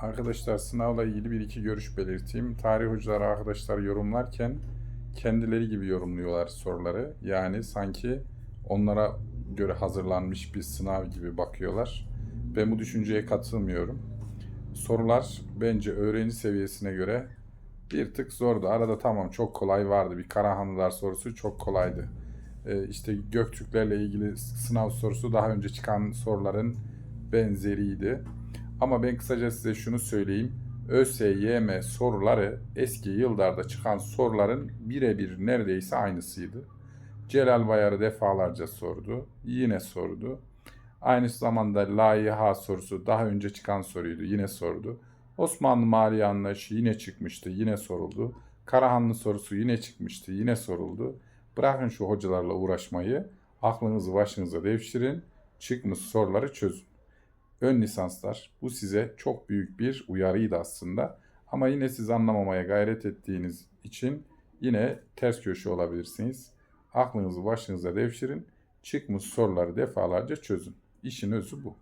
Arkadaşlar sınavla ilgili bir iki görüş belirteyim. Tarih hocaları arkadaşlar yorumlarken kendileri gibi yorumluyorlar soruları. Yani sanki onlara göre hazırlanmış bir sınav gibi bakıyorlar. Ben bu düşünceye katılmıyorum. Sorular bence öğrenci seviyesine göre bir tık zordu. Arada tamam çok kolay vardı. Bir Karahanlılar sorusu çok kolaydı. Ee, işte Göktürklerle ilgili sınav sorusu daha önce çıkan soruların benzeriydi. Ama ben kısaca size şunu söyleyeyim. ÖSYM soruları eski yıllarda çıkan soruların birebir neredeyse aynısıydı. Celal Bayar'ı defalarca sordu. Yine sordu. Aynı zamanda Laiha sorusu daha önce çıkan soruydu. Yine sordu. Osmanlı Mali Anlayışı yine çıkmıştı. Yine soruldu. Karahanlı sorusu yine çıkmıştı. Yine soruldu. Bırakın şu hocalarla uğraşmayı. Aklınızı başınıza devşirin. Çıkmış soruları çözün ön lisanslar. Bu size çok büyük bir uyarıydı aslında. Ama yine siz anlamamaya gayret ettiğiniz için yine ters köşe olabilirsiniz. Aklınızı başınıza devşirin. Çıkmış soruları defalarca çözün. İşin özü bu.